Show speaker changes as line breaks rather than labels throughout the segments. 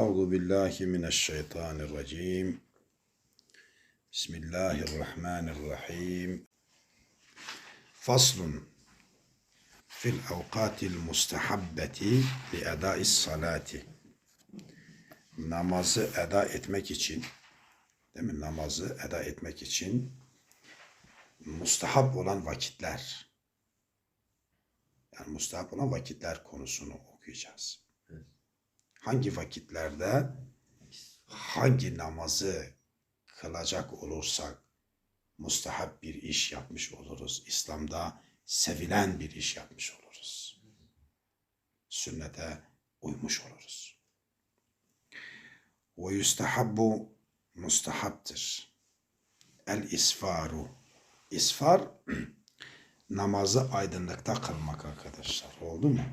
Euzu billahi mineşşeytanirracim. Bismillahirrahmanirrahim. Faslun fil avkatil mustahabbeti li edais salati. Namazı eda etmek için değil mi? Namazı eda etmek için mustahap olan vakitler yani mustahap olan vakitler konusunu okuyacağız. Hangi vakitlerde hangi namazı kılacak olursak mustahap bir iş yapmış oluruz. İslam'da sevilen bir iş yapmış oluruz. Sünnete uymuş oluruz. Ve yustahabbu mustahaptır. El isfaru. İsfar namazı aydınlıkta kılmak arkadaşlar. Oldu mu?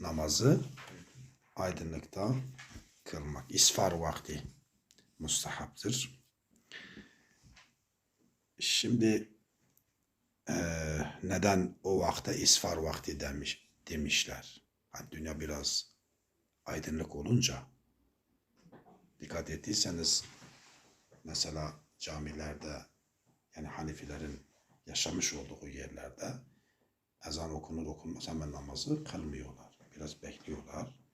Namazı aydınlıkta kılmak. İsfar vakti mustahaptır. Şimdi eee, neden o vakte isfar vakti demiş demişler. Hani dünya biraz aydınlık olunca dikkat ettiyseniz mesela camilerde yani Hanifilerin yaşamış olduğu yerlerde ezan okunur okunmaz hemen namazı kılmıyorlar. Biraz bekliyorlar.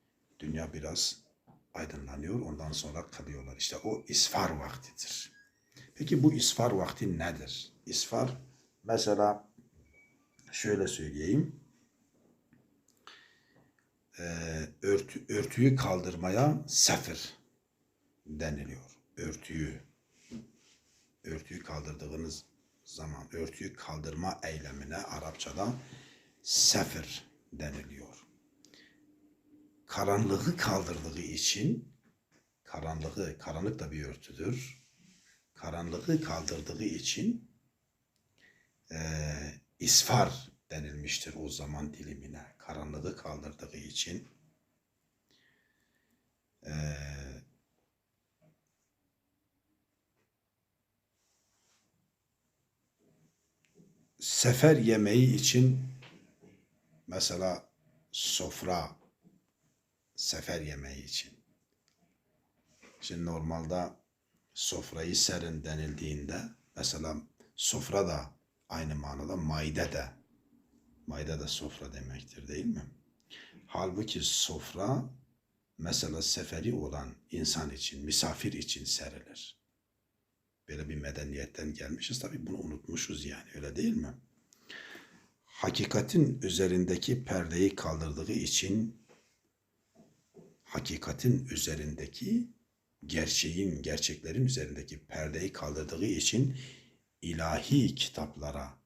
Dünya biraz aydınlanıyor ondan sonra kılıyorlar. İşte o isfar vaktidir. Peki bu isfar vakti nedir? İsfar mesela şöyle söyleyeyim. Ee, örtü, örtüyü kaldırmaya sefir deniliyor. Örtüyü örtüyü kaldırdığınız zaman örtüyü kaldırma eylemine Arapçada sefir deniliyor. Karanlığı kaldırdığı için karanlığı, karanlık da bir örtüdür. Karanlığı kaldırdığı için eee isfar denilmiştir o zaman dilimine. Karanlığı kaldırdığı için eee sefer yemeği için mesela sofra sefer yemeği için. Şimdi normalde sofrayı serin denildiğinde mesela sofra da aynı manada maide de maide de sofra demektir değil mi? Halbuki sofra mesela seferi olan insan için, misafir için serilir. Böyle bir medeniyetten gelmişiz. Tabii bunu unutmuşuz yani öyle değil mi? Hakikatin üzerindeki perdeyi kaldırdığı için hakikatin üzerindeki gerçeğin, gerçeklerin üzerindeki perdeyi kaldırdığı için ilahi kitaplara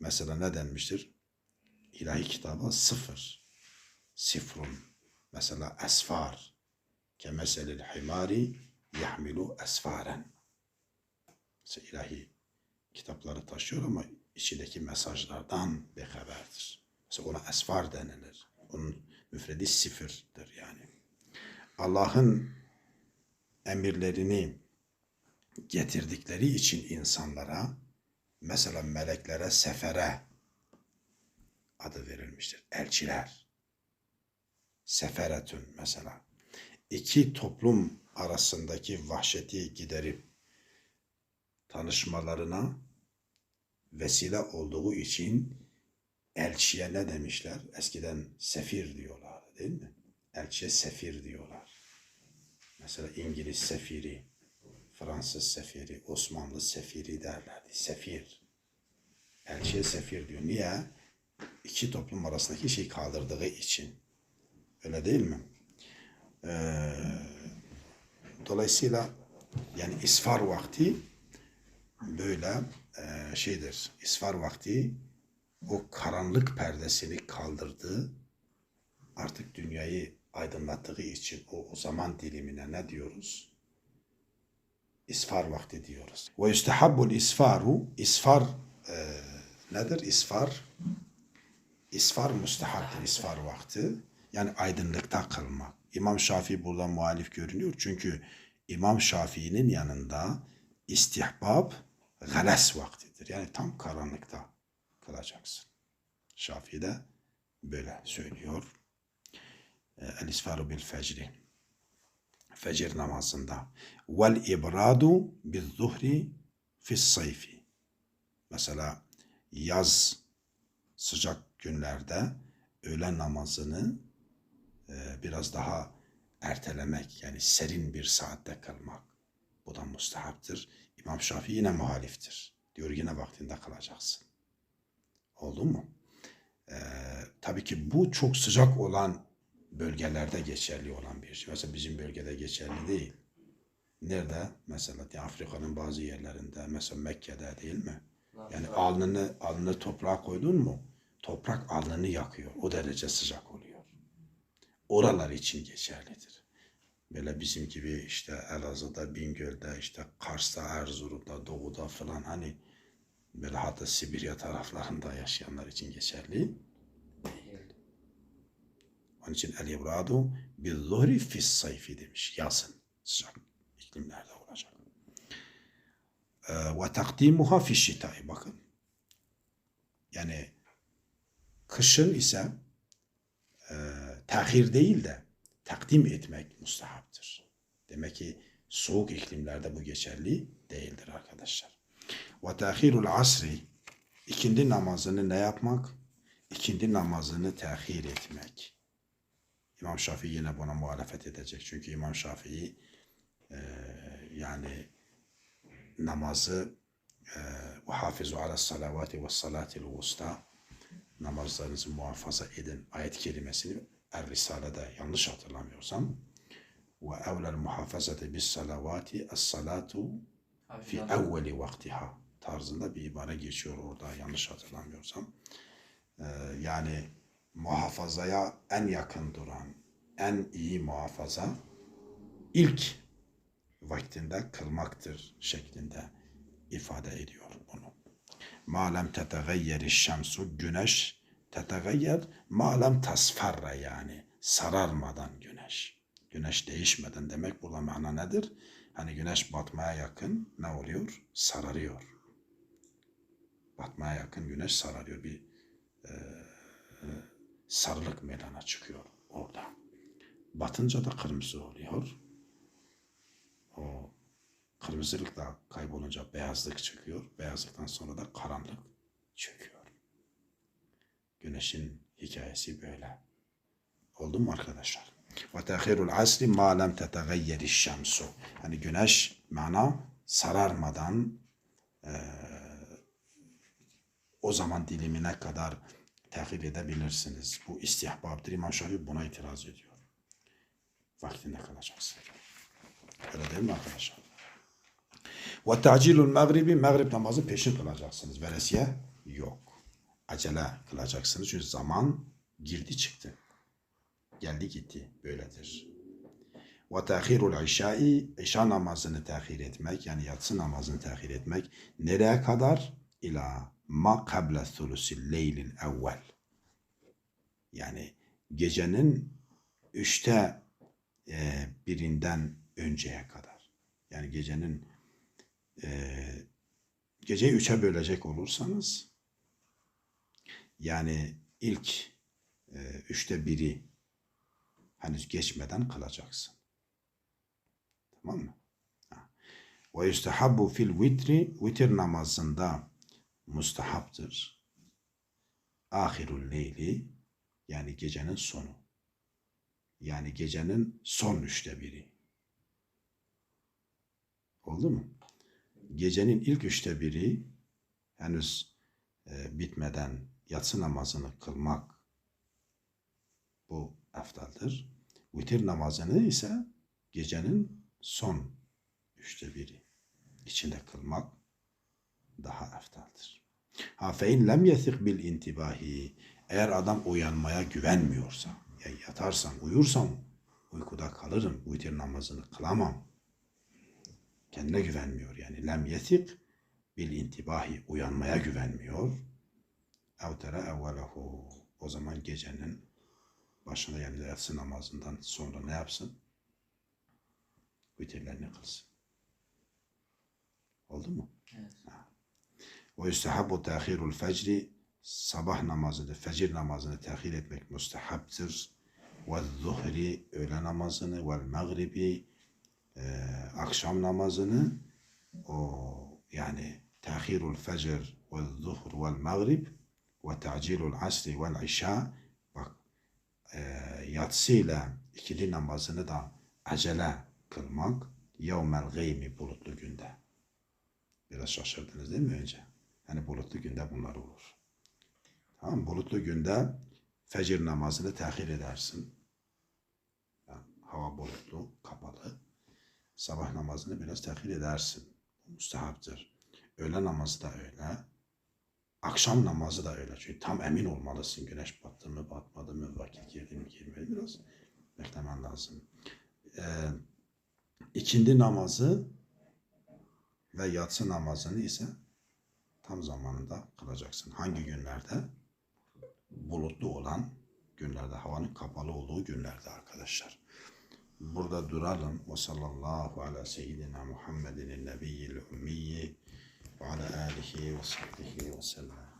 mesela ne denmiştir? İlahi kitaba sıfır. Sifrun. Mesela esfar. Kemeselil himari yahmilu esfaren. Mesela ilahi kitapları taşıyor ama içindeki mesajlardan bir haberdir. Mesela ona esfar denilir. Onun müfredi sıfırdır yani. Allah'ın emirlerini getirdikleri için insanlara mesela meleklere sefere adı verilmiştir. Elçiler. Seferetün mesela. İki toplum arasındaki vahşeti giderip tanışmalarına vesile olduğu için elçiye ne demişler? Eskiden sefir diyorlar değil mi? Elçiye sefir diyorlar. Mesela İngiliz sefiri, Fransız sefiri, Osmanlı sefiri derlerdi. Sefir. Elçiye sefir diyor. Niye? İki toplum arasındaki şey kaldırdığı için. Öyle değil mi? Ee, dolayısıyla yani isfar vakti böyle e, şeydir. İsfar vakti o karanlık perdesini kaldırdı. Artık dünyayı aydınlattığı için o, o zaman dilimine ne diyoruz? İsfar vakti diyoruz. Ve yustehabbul isfaru isfar e, nedir? İsfar İsfar mustahabdır isfar vakti. Yani aydınlıkta kılmak. İmam Şafii burada muhalif görünüyor. Çünkü İmam Şafii'nin yanında istihbab galas vaktidir. Yani tam karanlıkta kılacaksın. Şafii de böyle söylüyor. El isfaru bil fecri. Fecir namazında. Vel ibradu biz zuhri fis sayfi. Mesela yaz sıcak günlerde öğlen namazını biraz daha ertelemek yani serin bir saatte kılmak. Bu da mustahaptır. İmam Şafii yine muhaliftir. Diyor yine vaktinde kılacaksın. Oldu mu? Ee, tabii ki bu çok sıcak olan bölgelerde geçerli olan bir şey. Mesela bizim bölgede geçerli değil. Nerede? Mesela Afrika'nın bazı yerlerinde, mesela Mekke'de değil mi? Yani alnını alnını toprağa koydun mu? Toprak alnını yakıyor. O derece sıcak oluyor. Oralar için geçerlidir. Böyle bizim gibi işte Elazığ'da, Bingöl'de, işte Kars'ta, Erzurum'da, Doğu'da falan hani böyle hatta Sibirya taraflarında yaşayanlar için geçerli. Onun için el ibradu bir zuhri fis sayfi demiş. Yazın sıcak iklimlerde olacak. Ee, Ve takdimuha fi şitai bakın. Yani kışın ise e, tahir değil de takdim etmek mustahaptır. Demek ki soğuk iklimlerde bu geçerli değildir arkadaşlar. Ve tahirul asri ikindi namazını ne yapmak? İkindi namazını tahir etmek. İmam Şafii yine buna muhalefet edecek. Çünkü İmam Şafii e, yani namazı e, ve hafizu ala salavati ve salatil usta namazlarınızı muhafaza edin ayet kelimesini Er Risale'de yanlış hatırlamıyorsam ve evlel muhafazate bis salavati es salatu fi evveli vaktiha tarzında bir ibare geçiyor orada yanlış hatırlamıyorsam. Ee, yani muhafazaya en yakın duran, en iyi muhafaza ilk vaktinde kılmaktır şeklinde ifade ediyor bunu. Malem tetegayyeri şemsu güneş tetegayyer malem tasfarra yani sararmadan güneş. Güneş değişmeden demek burada mana nedir? Hani güneş batmaya yakın ne oluyor? Sararıyor. Batmaya yakın güneş sararıyor. Bir e, e, sarılık meydana çıkıyor orada. Batınca da kırmızı oluyor. O kırmızılık da kaybolunca beyazlık çıkıyor. Beyazlıktan sonra da karanlık çöküyor. Güneşin hikayesi böyle. Oldu mu arkadaşlar? Ve tehirul asri ma lem tetegayyeri şemsu. Hani güneş mana sararmadan e, o zaman dilimine kadar tehir edebilirsiniz. Bu istihbaptır. İmam Şafii buna itiraz ediyor. Vaktinde kalacaksın. Öyle değil mi arkadaşlar? Ve tacilul mağribi, mağrib namazı peşin kılacaksınız. Veresiye yok. Acele kılacaksınız. Çünkü zaman girdi çıktı. Geldi gitti. Böyledir. Ve tahirul işai, işa namazını tahir etmek, yani yatsı namazını tahir etmek. Nereye kadar? İla ma kable thulusil leylil evvel. Yani gecenin üçte e, birinden önceye kadar. Yani gecenin e, geceyi üçe bölecek olursanız yani ilk e, üçte biri henüz geçmeden kalacaksın. Tamam mı? Ve yustahabbu fil vitri vitir namazında mustahaptır. Ahirul leyli yani gecenin sonu. Yani gecenin son üçte biri. Oldu mu? Gecenin ilk üçte biri henüz e, bitmeden yatsı namazını kılmak bu eftaldır. Vitir namazını ise gecenin son üçte biri içinde kılmak daha eftaldır. Ha fe in lem yethik bil intibahi eğer adam uyanmaya güvenmiyorsa ya yatarsam uyursam uykuda kalırım vitir namazını kılamam kendine güvenmiyor yani lem yethik bil intibahi uyanmaya güvenmiyor evtere evvelehu o zaman gecenin başına yani yatsı namazından sonra ne yapsın? Vitirlerini kılsın. Oldu mu? Ve yustahabbu tehirul fecri sabah namazını, fecir namazını tehir etmek müstehaptır. Ve zuhri öğle namazını ve mağribi e, akşam namazını o yani tahirul fecr ve zuhr ve mağrib ve ta'cilul asri ve işa bak e, yatsıyla ikili namazını da acele kılmak yevmel gıymi bulutlu günde. Biraz şaşırdınız değil mi önce? Hani bulutlu günde bunlar olur. Tamam? Bulutlu günde fecir namazını tehir edersin. Yani hava bulutlu, kapalı. Sabah namazını biraz tehir edersin. Bu Müstehaptır. Öğle namazı da öyle. Akşam namazı da öyle. Çünkü tam emin olmalısın. Güneş battı mı, batmadı mı, vakit girdi mi, girmedi? Biraz beklemen lazım. Ee, ikindi namazı ve yatsı namazını ise tam zamanında kılacaksın. Hangi günlerde? Bulutlu olan günlerde, havanın kapalı olduğu günlerde arkadaşlar. Burada duralım. Ve sallallahu ala seyyidina Muhammedin nebiyyil ummiyi ve ala alihi ve sahbihi ve sellem.